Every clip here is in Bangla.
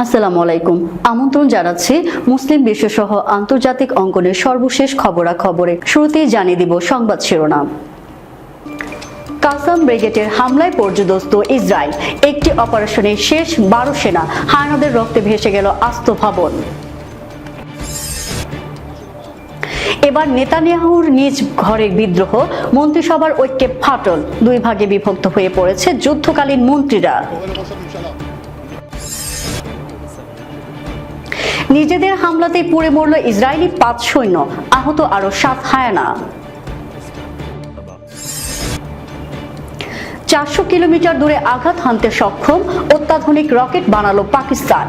আসসালামু আলাইকুম। আমন্ত্রণ জানাচ্ছি মুসলিম বিশ্বসহ আন্তর্জাতিক অঙ্গনের সর্বশেষ খবরাখবরে। শুরুতেই জানিয়ে দিব সংবাদ শিরোনাম। কাসাম ব্রিগেডের হামলায় পর্যদস্ত ইসরায়েল। একটি অপারেশনের শেষ বারো সেনা হায়নাদের রক্তে ভেসে গেল আস্ত ভবন। এবার নেতানিয়াহুর নিজ ঘরের বিদ্রোহ, মন্ত্রিসভার ঐক্যে ফাটল। দুই ভাগে বিভক্ত হয়ে পড়েছে যুদ্ধকালীন মন্ত্রীরা। নিজেদের হামলাতেই পুড়ে মরল ইসরায়েলি পাঁচ সৈন্য। আহত আরও সাত হায়ানা। চারশো কিলোমিটার দূরে আঘাত হানতে সক্ষম অত্যাধুনিক রকেট বানালো পাকিস্তান।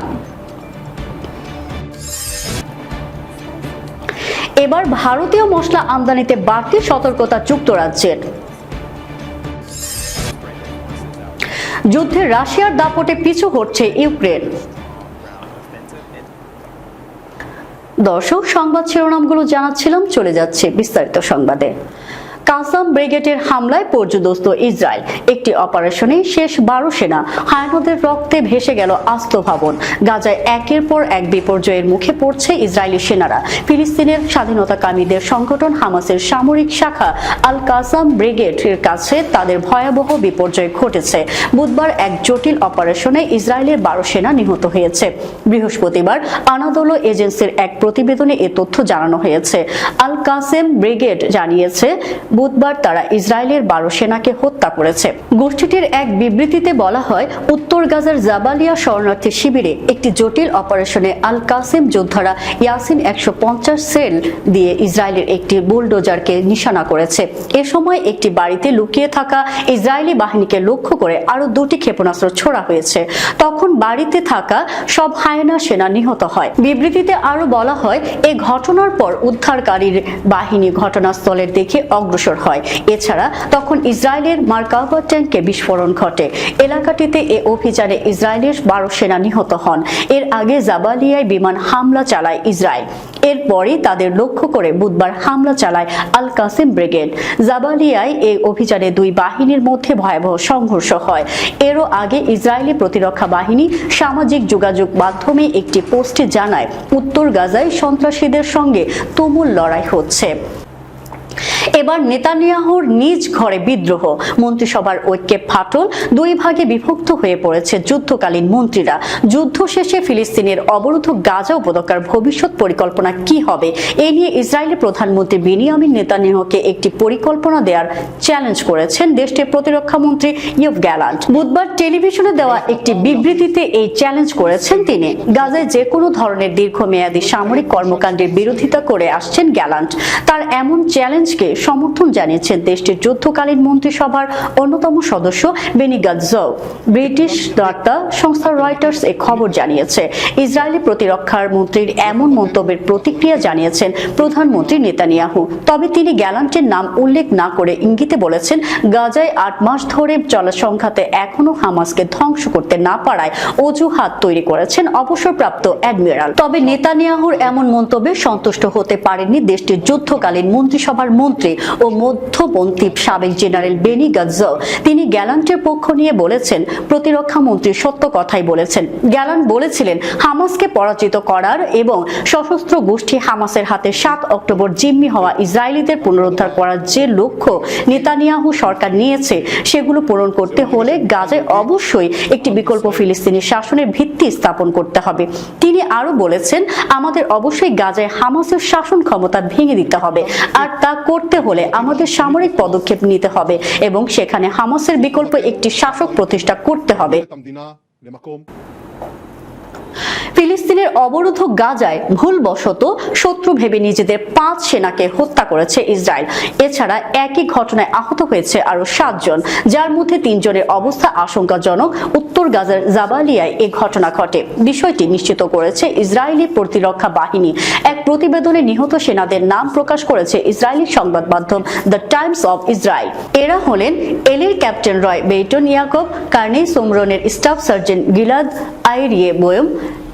এবার ভারতীয় মশলা আমদানিতে বাড়তি সতর্কতা যুক্তরাজ্যের। যুদ্ধে রাশিয়ার দাপটে পিছু হটছে ইউক্রেন। দর্শক সংবাদ শিরোনামগুলো জানাচ্ছিলাম চলে যাচ্ছে বিস্তারিত সংবাদে। কাসাম ব্রিগেডের হামলায় পর্যদস্ত ইসরায়েল। একটি অপারেশনে শেষ বারো সেনা হায়ানদের রক্তে ভেসে গেল আস্ত ভবন। গাজায় একের পর এক বিপর্যয়ের মুখে পড়ছে ইসরায়েলি সেনারা। ফিলিস্তিনের স্বাধীনতাকামীদের সংগঠন হামাসের সামরিক শাখা আল কাসাম ব্রিগেডের কাছে তাদের ভয়াবহ বিপর্যয় ঘটেছে। বুধবার এক জটিল অপারেশনে ইসরায়েলের বারো সেনা নিহত হয়েছে। বৃহস্পতিবার আনাদোলো এজেন্সির এক প্রতিবেদনে এ তথ্য জানানো হয়েছে। আল কাসেম ব্রিগেড জানিয়েছে বুধবার তারা ইসরায়েলের বারো সেনাকে হত্যা করেছে। গোষ্ঠীটির এক বিবৃতিতে বলা হয়, উত্তর গাজার জাবালিয়া শরণার্থী শিবিরে একটি জটিল অপারেশনে আল কাসেম যোদ্ধারা ইয়াসিন একশো পঞ্চাশ সেল দিয়ে ইসরায়েলের একটি বুলডোজারকে নিশানা করেছে। এ সময় একটি বাড়িতে লুকিয়ে থাকা ইসরায়েলি বাহিনীকে লক্ষ্য করে আরও দুটি ক্ষেপণাস্ত্র ছোড়া হয়েছে। তখন বাড়িতে থাকা সব হায়না সেনা নিহত হয়। বিবৃতিতে আরও বলা হয় এই ঘটনার পর উদ্ধারকারীর বাহিনী ঘটনাস্থলের দেখে অগ্রসর হয়। এছাড়া তখন ইসরায়েলের মার্কাবা ট্যাঙ্কে বিস্ফোরণ ঘটে। এলাকাটিতে এ অভিযানে ইসরায়েলের বারো সেনা নিহত হন। এর আগে জাবালিয়ায় বিমান হামলা চালায় ইসরায়েল। এরপরই তাদের লক্ষ্য করে বুধবার হামলা চালায় আল কাসিম ব্রিগেড। জাবালিয়ায় এই অভিযানে দুই বাহিনীর মধ্যে ভয়াবহ সংঘর্ষ হয়। এরও আগে ইসরায়েলি প্রতিরক্ষা বাহিনী সামাজিক যোগাযোগ মাধ্যমে একটি পোস্টে জানায়, উত্তর গাজায় সন্ত্রাসীদের সঙ্গে তুমুল লড়াই হচ্ছে। এবার নেতানিয়াহুর নিজ ঘরে বিদ্রোহ। মন্ত্রিসভার ঐক্যে ফাটল, দুই ভাগে বিভক্ত হয়ে পড়েছে যুদ্ধকালীন মন্ত্রীরা। যুদ্ধ শেষে ফিলিস্তিনের অবরুদ্ধ গাজা উপত্যকার ভবিষ্যৎ পরিকল্পনা কি হবে? এ নিয়ে ইসরায়েলের প্রধানমন্ত্রী বেনিয়ামিন নেতানিয়াহুকে একটি পরিকল্পনা দেওয়ার চ্যালেঞ্জ করেছেন দেশটির প্রতিরক্ষা মন্ত্রী ইউভ গ্যালান্ট। বুধবার টেলিভিশনে দেওয়া একটি বিবৃতিতে এই চ্যালেঞ্জ করেছেন তিনি। গাজায় যে কোনো ধরনের দীর্ঘমেয়াদী সামরিক কর্মকাণ্ডের বিরোধিতা করে আসছেন গ্যালান্ট। তার এমন চ্যালেঞ্জকে সমর্থন জানিয়েছেন দেশটির যুদ্ধকালীন মন্ত্রিসভার অন্যতম সদস্য বেনি গাজ্জৌ। ব্রিটিশ বার্তা সংস্থা রয়টার্স এ খবর জানিয়েছে, ইসরায়েলি প্রতিরক্ষার মন্ত্রীর এমন মন্তব্যের প্রতিক্রিয়া জানিয়েছেন প্রধানমন্ত্রী নেতানিয়াহু। তবে তিনি গ্যালান্টের নাম উল্লেখ না করে ইঙ্গিতে বলেছেন, গাজায় আট মাস ধরে চলা সংঘাতে এখনও হামাসকে ধ্বংস করতে না পারায় অজুহাত তৈরি করেছেন অবসরপ্রাপ্ত অ্যাডমিরাল। তবে নেতানিয়াহুর এমন মন্তব্যে সন্তুষ্ট হতে পারেননি দেশটির যুদ্ধকালীন মন্ত্রিসভার মন্ত্রী ও মধ্যপন্থী সাবেক জেনারেল বেনি গাজ্জো তিনি গ্যালান্টের পক্ষ নিয়ে বলেছেন, প্রতিরক্ষা মন্ত্রী সত্য কথাই বলেছেন। গ্যালান্ট বলেছিলেন, হামাসকে পরাজিত করার এবং সশস্ত্র গোষ্ঠী হামাসের হাতে সাত অক্টোবর জিম্মি হওয়া ইসরায়েলিদের পুনরুদ্ধার করার যে লক্ষ্য নেতানিয়াহু সরকার নিয়েছে, সেগুলো পূরণ করতে হলে গাজায় অবশ্যই একটি বিকল্প ফিলিস্তিনি শাসনের ভিত্তি স্থাপন করতে হবে। তিনি আরও বলেছেন, আমাদের অবশ্যই গাজায় হামাসের শাসন ক্ষমতা ভেঙে দিতে হবে। আর তা করতে হলে আমাদের সামরিক পদক্ষেপ নিতে হবে এবং সেখানে হামাসের বিকল্প একটি শাসক প্রতিষ্ঠা করতে হবে। ফিলিস্তিনের অবরুদ্ধ গাজায় ভুলবশত শত্রু ভেবে নিজেদের পাঁচ সেনাকে হত্যা করেছে ইসরায়েল। এছাড়া একই ঘটনায় আহত হয়েছে আরও সাতজন, যার মধ্যে তিনজনের অবস্থা আশঙ্কাজনক। উত্তর গাজার জাবালিয়ায় এ ঘটনা ঘটে। বিষয়টি নিশ্চিত করেছে ইসরায়েলি প্রতিরক্ষা বাহিনী। এক প্রতিবেদনে নিহত সেনাদের নাম প্রকাশ করেছে ইসরায়েলি সংবাদ মাধ্যম দ্য টাইমস অফ ইসরায়েল। এরা হলেন এলির ক্যাপ্টেন রয় বেইটন ইয়াকব কার্নি সোমরনের staff sergeant Gilad Arieh Boim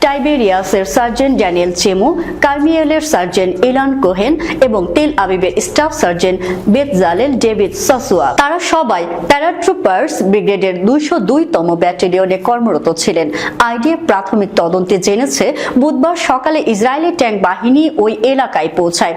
টাইবেরিয়াসের sergeant Daniel Chemu কার্মিয়েলের সার্জেন্ট ইলান কোহেন এবং তেল আবিবের staff sergeant Betzalel David Sasua তারা সবাই প্যারাট্রুপার্স ব্রিগেডের দুইশো দুইতম ব্যাটালিয়নে কর্মরত ছিলেন। আইডিএফ প্রাথমিক তদন্তে জেনেছে, বুধবার সকালে ইসরায়েলি ট্যাঙ্ক বাহিনী ওই এলাকায় পৌঁছায়।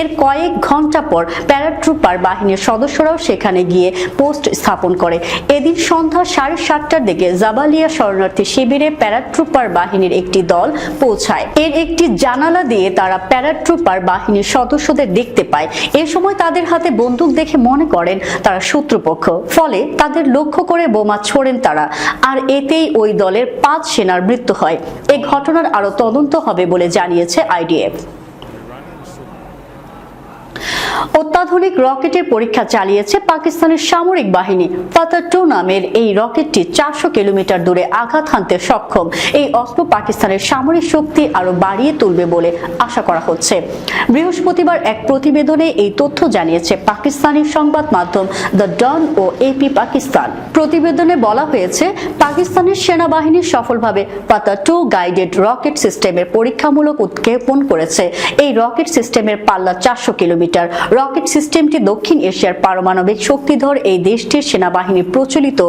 এর কয়েক ঘণ্টা পর প্যারাট্রুপার বাহিনীর সদস্যরাও সেখানে গিয়ে পোস্ট স্থাপন করে। এদিন সন্ধ্যা সাড়ে সাতটার দিকে জাবালিয়া শরণার্থী শিবিরে প্যারাট্রুপার বাহিনীর একটি দল পৌঁছায়। এর একটি জানালা দিয়ে তারা প্যারাট্রুপার বাহিনীর সদস্যদের দেখতে পায়। এ সময় তাদের হাতে বন্দুক দেখে মনে করেন তারা শত্রুপক্ষ। ফলে তাদের লক্ষ্য করে বোমা ছোড়েন তারা। আর এতেই ওই দলের পাঁচ সেনার মৃত্যু হয়। এ ঘটনার আরও তদন্ত হবে বলে জানিয়েছে আইডিএফ। অত্যাধুনিক রকেটের পরীক্ষা চালিয়েছে পাকিস্তানের সামরিক বাহিনী। ফাতার টু নামের এই রকেটটি চারশো কিলোমিটার দূরে আঘাত হানতে সক্ষম। এই অস্ত্র পাকিস্তানের সামরিক শক্তি আরও বাড়িয়ে তুলবে বলে আশা করা হচ্ছে। বৃহস্পতিবার এক প্রতিবেদনে এই তথ্য জানিয়েছে পাকিস্তানি সংবাদ মাধ্যম দ্য ডন ও এপি পাকিস্তান। প্রতিবেদনে বলা হয়েছে, পাকিস্তানের সেনাবাহিনী সফলভাবে পাতা টু গাইডেড রকেট সিস্টেমের পরীক্ষামূলক উৎক্ষেপণ করেছে। এই রকেট সিস্টেমের পাল্লা চারশো কিলোমিটার রকেট সিস্টেমটি দক্ষিণ এশিয়ার পারমাণবিক শক্তিধর এই দেশটির সেনাবাহিনীর প্রচলিত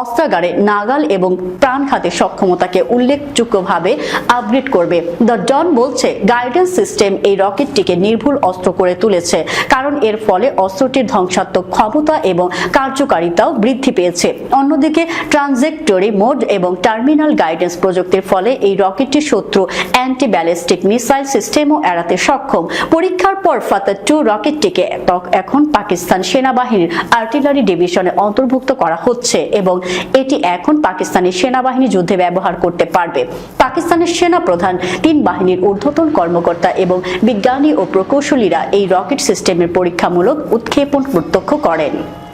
অস্ত্রাগারে নাগাল এবং প্রাণঘাতী সক্ষমতাকে উল্লেখযোগ্যভাবে আপগ্রেড করবে। দ্য ডন বলছে গাইডেন্স সিস্টেম এই রকেটটিকে নির্ভুল অস্ত্র করে তুলেছে, কারণ এর ফলে অস্ত্রটির ধ্বংসাত্মক ক্ষমতা এবং কার্যকারিতাও বৃদ্ধি পেয়েছে। অন্যদিকে, ট্রানজেক্টরি মোড এবং টার্মিনাল গাইডেন্স প্রযুক্তির ফলে এই রকেটটি শত্রু অ্যান্টি ব্যালিস্টিক মিসাইল সিস্টেমও এড়াতে সক্ষম। পরীক্ষার পর ফাতার টু রকেটটিকে তক- এখন পাকিস্তান সেনাবাহিনীর আর্টিলারি ডিভিশনে অন্তর্ভুক্ত করা হচ্ছে এবং এটি এখন পাকিস্তানি সেনাবাহিনী যুদ্ধে ব্যবহার করতে পারবে। পাকিস্তানের সেনা প্রধান তিন বাহিনীর ঊর্ধ্বতন কর্মকর্তা এবং বিজ্ঞানী ও প্রকৌশলীরা এই রকেট সিস্টেমের পরীক্ষামূলক উৎক্ষেপণ প্রত্যক্ষ করেন।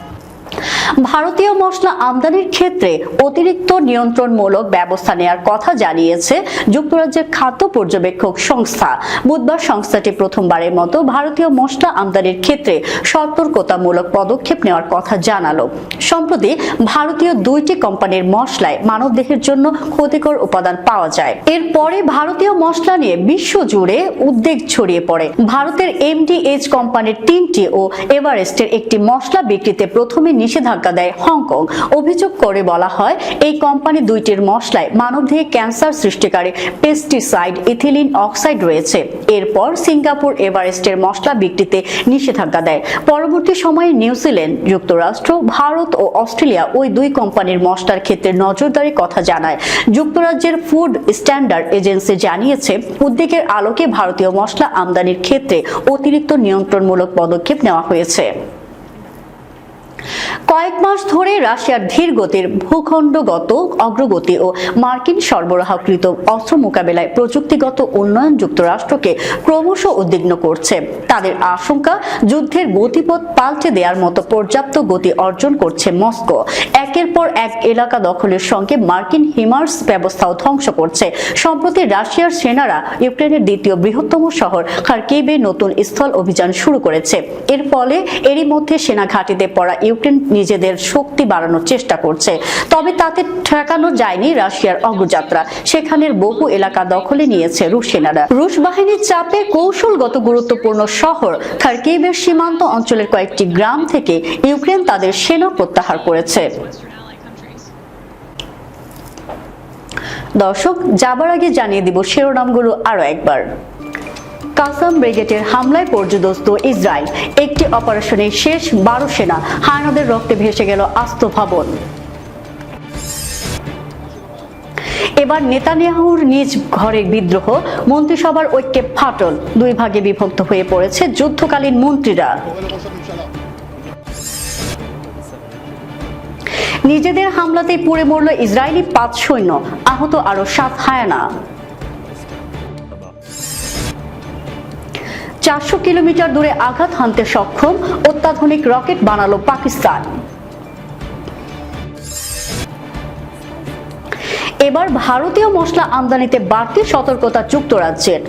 ভারতীয় মশলা আমদানির ক্ষেত্রে অতিরিক্ত নিয়ন্ত্রণমূলক ব্যবস্থা নেওয়ার কথা জানিয়েছে যুক্তরাজ্যের খাদ্য পর্যবেক্ষক সংস্থা। বুধবার সংস্থাটি প্রথমবারের মতো ভারতীয় মশলা আমদানির ক্ষেত্রে সতর্কতামূলক পদক্ষেপ নেওয়ার কথা জানালো। সম্প্রতি ভারতীয় দুইটি কোম্পানির মশলায় মানবদেহের জন্য ক্ষতিকর উপাদান পাওয়া যায়। এরপরে ভারতীয় মশলা নিয়ে বিশ্বজুড়ে উদ্বেগ ছড়িয়ে পড়ে। ভারতের এমডিএইচ কোম্পানির তিনটি ও এভারেস্টের একটি মশলা বিক্রিতে প্রথমে নিষেধাজ্ঞা দেয় হংকং। অভিযোগ করে বলা হয়, এই কোম্পানি দুইটির মশলায় মানবদেহে ক্যান্সার সৃষ্টিকারী পেস্টিসাইড, ইথিলিন অক্সাইড রয়েছে। এরপর সিঙ্গাপুর এভারেস্টের মশলা বিক্রিতে নিষেধাজ্ঞা দেয়। পরবর্তী সময়ে নিউজিল্যান্ড যুক্তরাষ্ট্র, ভারত ও অস্ট্রেলিয়া ওই দুই কোম্পানির মশলার ক্ষেত্রে নজরদারির কথা জানায়। যুক্তরাজ্যের ফুড স্ট্যান্ডার্ড এজেন্সি জানিয়েছে, উদ্বেগের আলোকে ভারতীয় মশলা আমদানির ক্ষেত্রে অতিরিক্ত নিয়ন্ত্রণমূলক পদক্ষেপ নেওয়া হয়েছে। কয়েক মাস ধরে রাশিয়ার ধীর গতির ভূখণ্ডগত অগ্রগতি ও মার্কিন সরবরাহকৃত অস্ত্র মোকাবেলায় প্রযুক্তিগত উন্নয়ন যুক্তরাষ্ট্রকে ক্রমশ উদ্বিগ্ন করছে। তাদের আশঙ্কা, যুদ্ধের গতিপথ পাল্টে দেওয়ার মতো পর্যাপ্ত গতি অর্জন করছে মস্কো। একের পর এক এলাকা দখলের সঙ্গে মার্কিন হিমার্স ব্যবস্থাও ধ্বংস করছে। সম্প্রতি রাশিয়ার সেনারা ইউক্রেনের দ্বিতীয় বৃহত্তম শহর খার্কিবে নতুন স্থল অভিযান শুরু করেছে। এর ফলে এরই মধ্যে সেনা ঘাঁটিতে পড়া ইউক্রেন নিজেদের শক্তি বাড়ানোর চেষ্টা করছে। তবে তাতে ঠেকানো যায়নি রাশিয়ার অগ্রযাত্রা। সেখানের বহু এলাকা দখলে নিয়েছে রুশ সেনারা। রুশ বাহিনীর চাপে কৌশলগত গুরুত্বপূর্ণ শহর খার্কিবের সীমান্ত অঞ্চলের কয়েকটি গ্রাম থেকে ইউক্রেন তাদের সেনা প্রত্যাহার করেছে। দর্শক, যাবার আগে জানিয়ে দিব শিরোনামগুলো আরও একবার। কাসাম ব্রিগেডের হামলায় পর্যদস্ত ইসরায়েল। একটি অপারেশনে শেষ বারো সেনা হায়নাদের রক্তে ভেসে গেল আস্ত ভবন। এবার নেতানিয়াহুর নিজ ঘরের বিদ্রোহ, মন্ত্রিসভার ঐক্যে ফাটল, দুই ভাগে বিভক্ত হয়ে পড়েছে যুদ্ধকালীন মন্ত্রীরা। নিজেদের হামলাতেই পুড়ে মরল ইসরায়েলি পাঁচ সৈন্য, আহত আরও সাত হায়ানা। চারশো কিলোমিটার দূরে আঘাত হানতে সক্ষম অত্যাধুনিক রকেট বানালো পাকিস্তান। এবার ভারতীয় মশলা আমদানিতে বাড়তি সতর্কতা যুক্তরাজ্যের।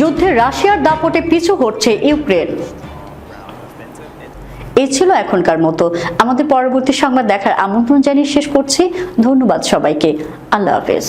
যুদ্ধে রাশিয়ার দাপটে পিছু হচ্ছে ইউক্রেন। এই ছিল এখনকার মতো। আমাদের পরবর্তী সংবাদ দেখার আমন্ত্রণ জানিয়ে শেষ করছি। ধন্যবাদ সবাইকে। আল্লাহ হাফেজ।